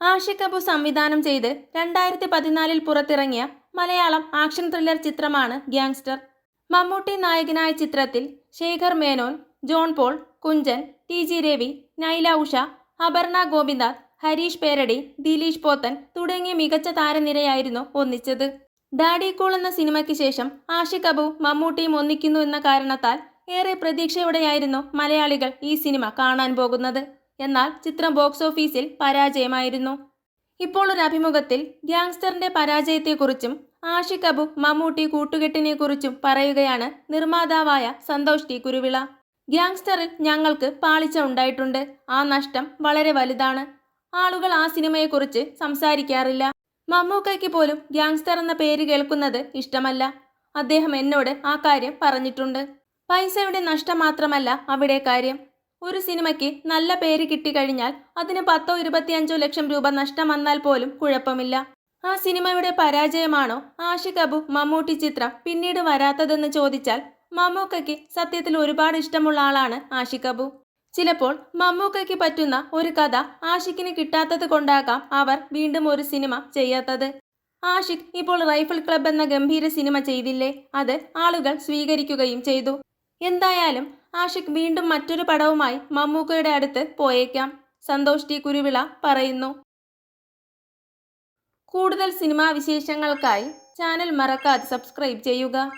ആഷിഖ് അബു സംവിധാനം ചെയ്ത് രണ്ടായിരത്തി പതിനാലിൽ പുറത്തിറങ്ങിയ മലയാളം ആക്ഷൻ ത്രില്ലർ ചിത്രമാണ് ഗ്യാങ്സ്റ്റർ. മമ്മൂട്ടി നായകനായ ചിത്രത്തിൽ Shekhar Menon John Paul Kunchan T G Ravi Naila Usha Aparna Gopinath Harish Peradi Dileesh Pothan തുടങ്ങിയ മികച്ച താരനിരയായിരുന്നു ഒന്നിച്ചത്. ഡാഡി കൂൾ എന്ന സിനിമയ്ക്ക് ശേഷം ആഷിഖ് അബു മമ്മൂട്ടിയും ഒന്നിക്കുന്നു എന്ന കാരണത്താൽ ഏറെ പ്രതീക്ഷയോടെയായിരുന്നു മലയാളികൾ ഈ സിനിമ കാണാൻ പോകുന്നത്. എന്നാൽ ചിത്രം ബോക്സ് ഓഫീസിൽ പരാജയമായിരുന്നു. ഇപ്പോൾ ഒരു അഭിമുഖത്തിൽ ഗ്യാങ്സ്റ്ററിന്റെ പരാജയത്തെക്കുറിച്ചും ആഷിഖ് അബു മമ്മൂട്ടി കൂട്ടുകെട്ടിനെക്കുറിച്ചും പറയുകയാണ് നിർമ്മാതാവായ സന്തോഷ് ടി കുരുവിള. ഗ്യാങ്സ്റ്ററിൽ ഞങ്ങൾക്ക് പാളിച്ച ഉണ്ടായിട്ടുണ്ട്. ആ നഷ്ടം വളരെ വലുതാണ്. ആളുകൾ ആ സിനിമയെക്കുറിച്ച് സംസാരിക്കാറില്ല. മമ്മൂക്കയ്ക്ക് പോലും ഗ്യാങ്സ്റ്റർ എന്ന പേര് കേൾക്കുന്നത് ഇഷ്ടമല്ല. അദ്ദേഹം എന്നോട് ആ കാര്യം പറഞ്ഞിട്ടുണ്ട്. പൈസയുടെ നഷ്ടം മാത്രമല്ല അവിടെ കാര്യം. ഒരു സിനിമയ്ക്ക് നല്ല പേര് കിട്ടിക്കഴിഞ്ഞാൽ അതിന് പത്തോ ഇരുപത്തിയഞ്ചോ ലക്ഷം രൂപ നഷ്ടം വന്നാൽ പോലും കുഴപ്പമില്ല. ആ സിനിമയുടെ പരാജയമാണോ ആഷിഖ് അബു മമ്മൂട്ടി ചിത്രം പിന്നീട് വരാത്തതെന്ന് ചോദിച്ചാൽ മമ്മൂക്കയ്ക്ക് സത്യത്തിൽ ഒരുപാട് ഇഷ്ടമുള്ള ആളാണ് ആഷിഖ് അബു. ചിലപ്പോൾ മമ്മൂക്കയ്ക്ക് പറ്റുന്ന ഒരു കഥ ആഷിഖിന് കിട്ടാത്തത് കൊണ്ടാകാം അവർ വീണ്ടും ഒരു സിനിമ ചെയ്യാത്തത്. ആഷിഖ് ഇപ്പോൾ റൈഫിൾ ക്ലബ് എന്ന ഗംഭീര സിനിമ ചെയ്തില്ലേ? അത് ആളുകൾ സ്വീകരിക്കുകയും ചെയ്തു. എന്തായാലും ആഷിഖ് വീണ്ടും മറ്റൊരു പടവുമായി മമ്മൂക്കയുടെ അടുത്ത് പോയേക്കാം. സന്തോഷ് ടി കുരുവിള പറയുന്നു. കൂടുതൽ സിനിമാ വിശേഷങ്ങൾക്കായി ചാനൽ മറക്കാതെ സബ്സ്ക്രൈബ് ചെയ്യുക.